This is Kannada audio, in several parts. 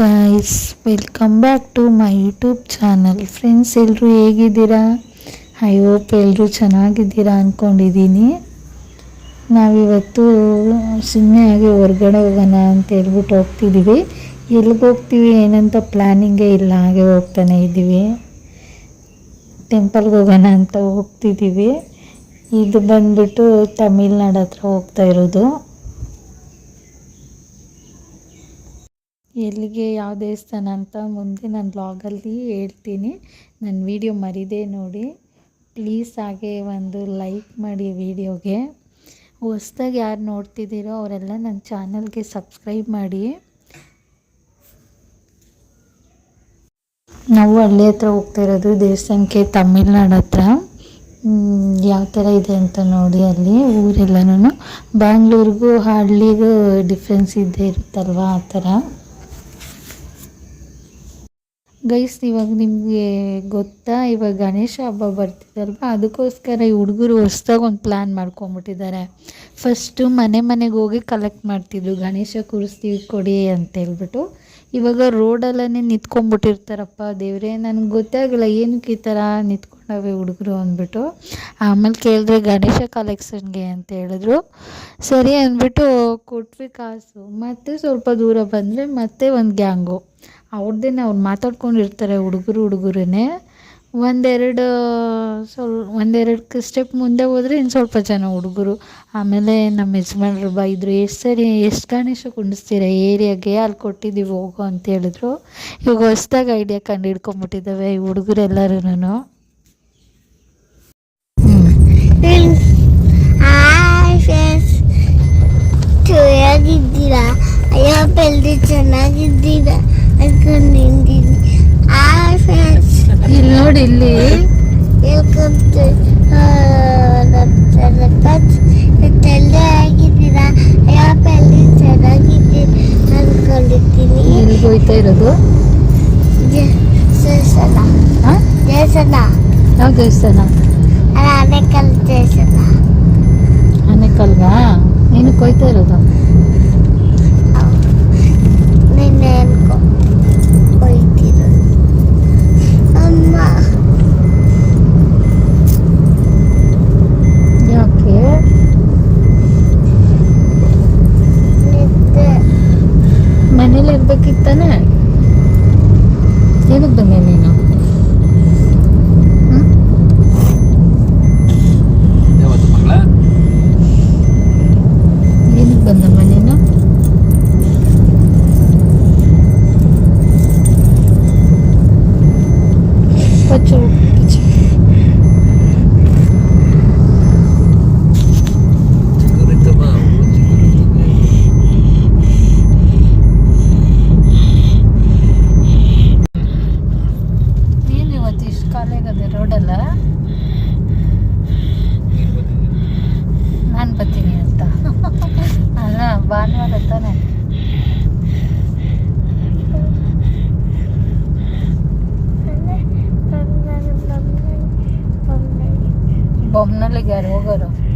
Guys welcome back to my YouTube channel friends ಎಲ್ಲರೂ ಹೇಗಿದ್ದೀರಾ? ಐ ಹೋಪ್ ಎಲ್ಲರೂ ಚೆನ್ನಾಗಿದ್ದೀರಾ ಅಂದ್ಕೊಂಡಿದ್ದೀನಿ ನಾವಿವತ್ತು ಸುಮ್ಮನೆ ಆಗಿ ಹೊರ್ಗಡೆ ಹೋಗೋಣ ಅಂತ ಹೇಳ್ಬಿಟ್ಟು ಹೋಗ್ತಿದ್ದೀವಿ. ಎಲ್ಲಿಗೆ ಹೋಗ್ತೀವಿ? ಏನಂತ ಪ್ಲ್ಯಾನಿಂಗೇ ಇಲ್ಲ, ಹಾಗೆ ಹೋಗ್ತಾನೆ ಇದ್ದೀವಿ. ಟೆಂಪಲ್ಗೆ ಹೋಗೋಣ ಅಂತ ಹೋಗ್ತಿದ್ದೀವಿ. ಇದು ಬಂದ್ಬಿಟ್ಟು ತಮಿಳ್ನಾಡು ಹತ್ರ ಹೋಗ್ತಾ ಇರೋದು. ಎಲ್ಲಿಗೆ ಯಾವ ದೇವಸ್ಥಾನ ಅಂತ ಮುಂದೆ ನಾನು ಬ್ಲಾಗಲ್ಲಿ ಹೇಳ್ತೀನಿ. ನನ್ನ ವಿಡಿಯೋ ಮರಿದೇ ನೋಡಿ. ಪ್ಲೀಸ್ ಹಾಗೆ ಒಂದು ಲೈಕ್ ಮಾಡಿ ವಿಡಿಯೋಗೆ ಹೊಸ್ದಾಗಿ ಯಾರು ನೋಡ್ತಿದ್ದೀರೋ ಅವರೆಲ್ಲ ನನ್ನ ಚಾನಲ್ಗೆ ಸಬ್ಸ್ಕ್ರೈಬ್ ಮಾಡಿ. ನಾವು ಹಳ್ಳಿ ಹತ್ರ ಹೋಗ್ತಾ ಇರೋದು ದೇವಸ್ಥಾನಕ್ಕೆ ತಮಿಳ್ನಾಡು ಹತ್ರ. ಯಾವ ಥರ ಇದೆ ಅಂತ ನೋಡಿ ಅಲ್ಲಿ ಊರೆಲ್ಲನೂ ಬ್ಯಾಂಗ್ಳೂರಿಗೂ ಹಳ್ಳಿಗೂ ಡಿಫ್ರೆನ್ಸ್ ಇದ್ದೇ ಇರುತ್ತಲ್ವ ಆ ಥರ. ಗೈಸ್, ಇವಾಗ ನಿಮಗೆ ಗೊತ್ತಾ, ಇವಾಗ ಗಣೇಶ ಹಬ್ಬ ಬರ್ತಿದಲ್ವಾ? ಅದಕ್ಕೋಸ್ಕರ ಈ ಹುಡುಗರು ಹೊಸ್ದಾಗಿ ಒಂದು ಪ್ಲ್ಯಾನ್ ಮಾಡ್ಕೊಂಬಿಟ್ಟಿದ್ದಾರೆ. ಫಸ್ಟು ಮನೆ ಮನೆಗೆ ಹೋಗಿ ಕಲೆಕ್ಟ್ ಮಾಡ್ತಿದ್ರು. ಗಣೇಶ ಕೂರಿಸ್ತೀವಿ ಕೊಡಿ ಅಂತ ಹೇಳ್ಬಿಟ್ಟು. ಇವಾಗ ರೋಡಲ್ಲೇ ನಿಂತ್ಕೊಂಡ್ಬಿಟ್ಟಿರ್ತಾರಪ್ಪ ದೇವ್ರೆ. ನನಗೆ ಗೊತ್ತೇ ಆಗಲ್ಲ ಏನಕ್ಕೆ ಈ ಥರ ನಿಂತ್ಕೊಂಡವೆ ಹುಡುಗರು ಅಂದ್ಬಿಟ್ಟು. ಆಮೇಲೆ ಕೇಳಿದ್ರೆ ಗಣೇಶ ಕಲೆಕ್ಷನ್ಗೆ ಅಂತ ಹೇಳಿದ್ರು. ಸರಿ ಅಂದ್ಬಿಟ್ಟು ಕೊಟ್ವಿ ಕಾಸು. ಮತ್ತೆ ಸ್ವಲ್ಪ ದೂರ ಬಂದರೆ ಮತ್ತೆ ಒಂದು ಗ್ಯಾಂಗು. ಅವ್ರದ್ದೇನೆ ಅವ್ರು ಮಾತಾಡ್ಕೊಂಡಿರ್ತಾರೆ ಹುಡುಗರು ಹುಡುಗರೇ ಒಂದೆರಡು ಸ್ವಲ್ ಒಂದೆರಡು ಸ್ಟೆಪ್ ಮುಂದೆ ಹೋದರೆ ಇನ್ನು ಸ್ವಲ್ಪ ಜನ ಹುಡುಗರು. ಆಮೇಲೆ ನಮ್ಮ ಯಜಮಾನ್ರು ಬೈದರು ಎಷ್ಟು ಸರಿ, ಎಷ್ಟು ಗಣೇಶ ಕುಂಡಿಸ್ತೀರ? ಏರಿಯಾಗೆ ಅಲ್ಲಿ ಕೊಟ್ಟಿದ್ದೀವಿ, ಹೋಗು ಅಂತ ಹೇಳಿದ್ರು. ಇವಾಗ ಹೊಸ್ದಾಗಿ ಐಡಿಯಾ ಕಂಡು ಹಿಡ್ಕೊಂಬಿಟ್ಟಿದ್ದಾವೆ ಈ ಹುಡುಗರೆಲ್ಲರೂ ಚೆನ್ನಾಗಿದ್ದೀರಾ? ಅಯ್ಯೋ ಚೆನ್ನಾಗಿದ್ದೀರಾ? ಇಲ್ಲಿ ನೋಡಿ ಇಲ್ಲಿ. ಅನ್ಕೊಂಡಿದ್ದೀನಿ. ಎಲ್ಲಿಗೆ ಹೋಯ್ತಾ ಇರೋದು? ದೇವಸ್ಥಾನ ಹಾಂ? ದೇವಸ್ಥಾನ ಯಾವ ದೇವಸ್ಥಾನ ಆನೆಕಲ್ ದೇವಸ್ಥಾನ ಆನೆಕಲ್ವಾ ಏನಕ್ಕೆ ಹೋಯ್ತಾ ಇರೋದು? 对不对？ಬೊಮ್ಮನಲ್ಲಿಗೆ ಯಾರು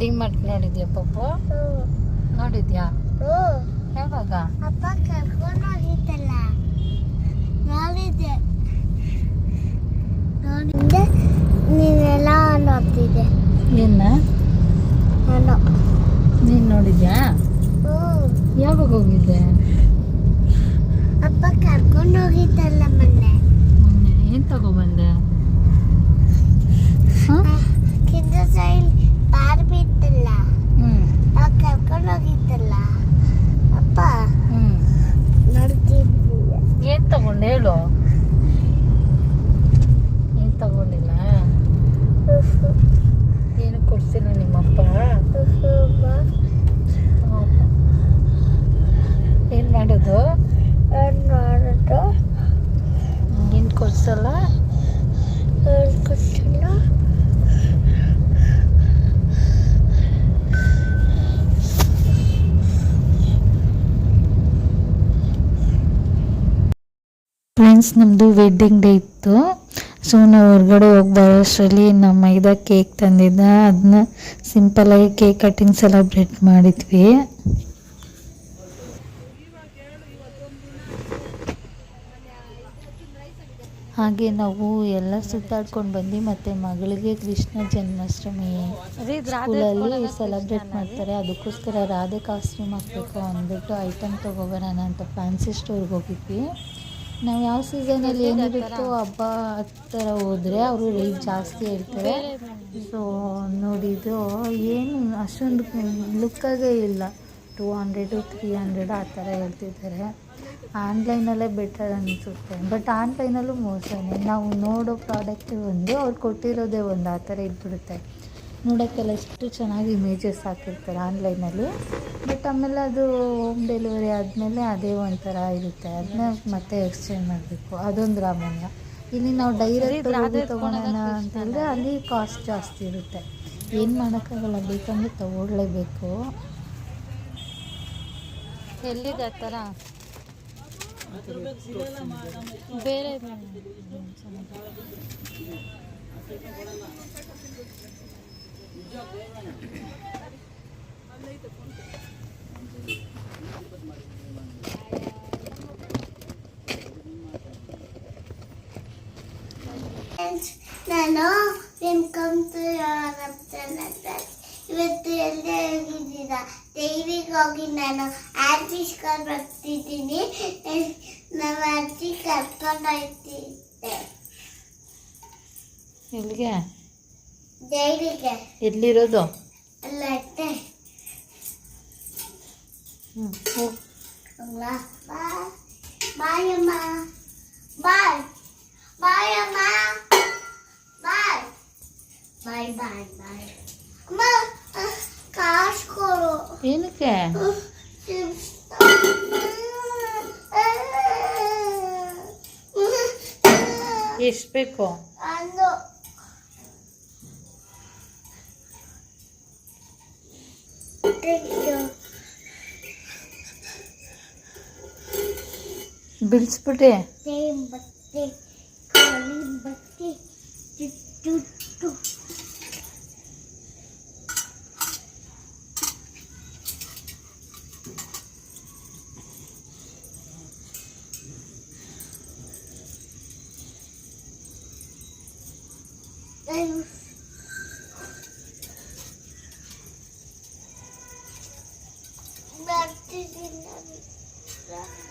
ಡಿಮಾರ್ಟ್ ನೋಡಿದ್ಯಾ ಪಪ್ಪು? ನೋಡಿದ್ಯಾ? ಯಾವಾಗ? ಅಪ್ಪ ಕರ್ಕೊಂಡು ಹೋಗಿದ್ದಲ್ಲ ನೋಡಿದ್ದೆ. ನೋಡಿದ್ದೆ. ನೀನೆಲ್ಲ ನೋಡ್ತಿದ್ದೆ ಏನ ನಾನು. ನೀನು ನೋಡಿದ್ಯಾ? ಓ ಯಾವಾಗ ಹೋಗಿದ್ದೆ? ಅಪ್ಪ ಕರ್ಕೊಂಡು ಹೋಗಿದ್ದಲ್ಲ ಮೊನ್ನೆ. ಮೊನ್ನೆ. ಏನು ತಗೊಬಂದೆ ಹಾಂ? ಕಿಂದ ಸೈಡ್ ಬಾರ್ಬಿ ಇತ್ತಲ್ಲ ನಾವು ಕರ್ಕೊಂಡು ಹೋಗಿತ್ತಲ್ಲ ಅಪ್ಪ ನೋಡ್ತಿದ್ವಿ. ನಾನು ಹೇಳು ಏನು ತಗೊಂಡಿಲ್ಲ ಏನು ಕೊಡ್ಸಿಲ್ಲ ನಿಮ್ಮಪ್ಪ ಏನು ಮಾಡೋದು ನೋಡೋದು ಏನು ಕೊಡ್ಸಲ್ಲ ಗೊತ್ತಿಲ್ಲ ಫ್ರೆಂಡ್ಸ್ ನಮ್ಮದು ವೆಡ್ಡಿಂಗ್ ಡೇ ಇತ್ತು. ಸೊ ನಾವು ಹೊರಗಡೆ ಹೋಗಿ ಬರೋಷ್ಟರಲ್ಲಿ ನಮ್ಮ ಮೈದಾ ಕೇಕ್ ತಂದಿದ್ದ. ಅದನ್ನ ಸಿಂಪಲಾಗಿ ಕೇಕ್ ಕಟ್ಟಿಂಗ್ ಸೆಲೆಬ್ರೇಟ್ ಮಾಡಿದ್ವಿ. ಹಾಗೆ ನಾವು ಎಲ್ಲ ಸುತ್ತಾಡ್ಕೊಂಡು ಬಂದು ಮತ್ತೆ ಮಗಳಿಗೆ ಕೃಷ್ಣ ಜನ್ಮಾಷ್ಟಮಿ ಸ್ಕೂಲಲ್ಲಿ ಸೆಲೆಬ್ರೇಟ್ ಮಾಡ್ತಾರೆ. ಅದಕ್ಕೋಸ್ಕರ ರಾಧೆ ಕಾಸ್ಟ್ಯೂಮ್ ಹಾಕ್ಬೇಕು ಅಂದ್ಬಿಟ್ಟು ಐಟಮ್ ತೊಗೊಬರೋಣ ಅಂತ ಫ್ಯಾನ್ಸಿ ಸ್ಟೋರ್ಗೆ ಹೋಗಿದ್ವಿ. ನಾವು ಯಾವ ಸೀಸನಲ್ಲಿ ಏನಿರುತ್ತೋ ಹಬ್ಬ ಥರ ಹೋದರೆ ಅವರು ರೇಟ್ ಜಾಸ್ತಿ ಇರ್ತಾರೆ ಸೊ ನೋಡಿದ್ದು ಏನು ಅಷ್ಟೊಂದು ಲುಕ್ಕಾಗೇ ಇಲ್ಲ. ಟೂ ಹಂಡ್ರೆಡು ತ್ರೀ ಹಂಡ್ರೆಡು ಆ ಥರ ಹೇಳ್ತಿದ್ದಾರೆ. ಆನ್ಲೈನಲ್ಲೇ ಬೆಟರ್ ಅನಿಸುತ್ತೆ. ಬಟ್ ಆನ್ಲೈನಲ್ಲೂ ಮೋಸನೇ. ನಾವು ನೋಡೋ ಪ್ರಾಡಕ್ಟ್ ಒಂದು ಅವ್ರು ಕೊಟ್ಟಿರೋದೇ ಒಂದು ಆ ಥರ ಇದ್ಬಿಡುತ್ತೆ. ನೋಡೋಕ್ಕೆಲ್ಲ ಎಷ್ಟು ಚೆನ್ನಾಗಿ ಇಮೇಜಸ್ ಹಾಕಿರ್ತಾರೆ ಆನ್ಲೈನಲ್ಲಿ. ಬಟ್ ಆಮೇಲೆ ಅದು ಹೋಮ್ ಡೆಲಿವರಿ ಆದಮೇಲೆ ಅದೇ ಒಂಥರ ಇರುತ್ತೆ. ಅದನ್ನ ಮತ್ತೆ ಎಕ್ಸ್ಚೇಂಜ್ ಮಾಡಬೇಕು. ಅದೊಂದು ರಾಮಾಯಣ. ಇಲ್ಲಿ ನಾವು ಡೈರೆಕ್ಟ್ ಹೋಗಿ ತೊಗೊಳೋಣ ಅಂತಂದರೆ ಅಲ್ಲಿ. ಕಾಸ್ಟ್ ಜಾಸ್ತಿ ಇರುತ್ತೆ. ಏನು ಮಾಡೋಕ್ಕಾಗಲ್ಲ ಬೇಕಂದ್ರೆ ತಗೊಳ್ಳೇಬೇಕು ಎಲ್ಲಿದೆ ಆ ಥರ? ಬೇರೆ ನಾನು ವೆಲ್ಕಮ್ ಟು ಇವತ್ತು ಎಲ್ಲೇ ಹೋಗಿದ್ದೀರಾ ದೈವಿಗೆ ಹೋಗಿ ನಾನು ಆರ್ಟಿಸ್ಟ್ ಕರ್ಕೊಂಡು ಬರ್ತಿದ್ದೀನಿ. ನಮ್ಮ ಅಜ್ಜಿ ಕರ್ಕೊಂಡು ಹೋಗ್ತಿದ್ದೆ. ಎಲ್ಲಿಗೆ? ಎಲ್ಲಿರೋದು? ಏನಕ್ಕೆ? ಎಷ್ಟು ಬೇಕು? ಅಂದು ಬಿಡಿಸ್ಬಿಟ್ಟೆ ಬಟ್ಟೆ ಖಾಲಿ ಬಟ್ಟೆ ಚುಟ್ಟು Yeah.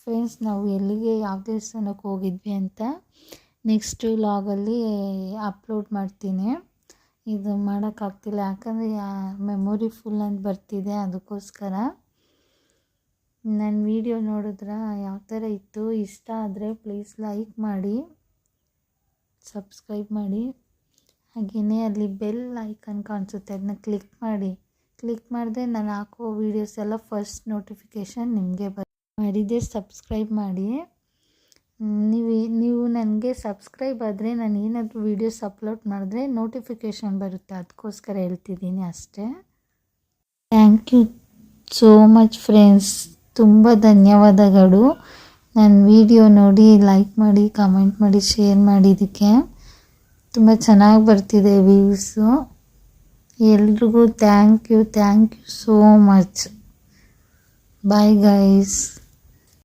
ಫ್ರೆಂಡ್ಸ್ ನಾವು ಎಲ್ಲಿಗೆ ಯಾವ ದೇವಸ್ಥಾನಕ್ಕೆ ಹೋಗಿದ್ವಿ ಅಂತ ನೆಕ್ಸ್ಟ್ ಲಾಗಲ್ಲಿ ಅಪ್ಲೋಡ್ ಮಾಡ್ತೀನಿ. ಇದು ಮಾಡೋಕ್ಕಾಗ್ತಿಲ್ಲ ಯಾಕಂದರೆ ಮೆಮೊರಿ ಫುಲ್ ಅಂತ ಬರ್ತಿದೆ ಅದಕ್ಕೋಸ್ಕರ. ನನ್ನ ವಿಡಿಯೋ ನೋಡಿದ್ರೆ, ಯಾವ ಥರ ಇತ್ತು, ಇಷ್ಟ ಆದರೆ ಪ್ಲೀಸ್ ಲೈಕ್ ಮಾಡಿ ಸಬ್ಸ್ಕ್ರೈಬ್ ಮಾಡಿ. ಹಾಗೆಯೇ ಅಲ್ಲಿ ಬೆಲ್ ಐಕನ್ ಕಾಣಿಸುತ್ತೆ ಅದನ್ನ ಕ್ಲಿಕ್ ಮಾಡಿ. ಕ್ಲಿಕ್ ಮಾಡಿದ್ರೆ ನಾನು ಹಾಕೋ ವೀಡಿಯೋಸ್ ಎಲ್ಲ ಫಸ್ಟ್ ನೋಟಿಫಿಕೇಷನ್ ನಿಮಗೆ ಬರ್ ಮಾಡಿದ್ದೆ ಸಬ್ಸ್ಕ್ರೈಬ್ ಮಾಡಿ. ನೀವು ನೀವು ನನಗೆ ಸಬ್ಸ್ಕ್ರೈಬ್ ಆದರೆ ನಾನು ಏನಾದರೂ ವೀಡಿಯೋಸ್ ಅಪ್ಲೋಡ್ ಮಾಡಿದ್ರೆ ನೋಟಿಫಿಕೇಷನ್ ಬರುತ್ತೆ? ಅದಕ್ಕೋಸ್ಕರ ಹೇಳ್ತಿದ್ದೀನಿ ಅಷ್ಟೇ. Thank you so much friends ತುಂಬ ಧನ್ಯವಾದಗಳು. ನನ್ನ ವಿಡಿಯೋ ನೋಡಿ ಲೈಕ್ ಮಾಡಿ ಕಮೆಂಟ್ ಮಾಡಿ ಶೇರ್ ಮಾಡಿದ್ದಕ್ಕೆ ತುಂಬ ಚೆನ್ನಾಗಿ ಬರ್ತಿದೆ ವ್ಯೂಸು ಎಲ್ರಿಗೂ thank you thank you so much bye guys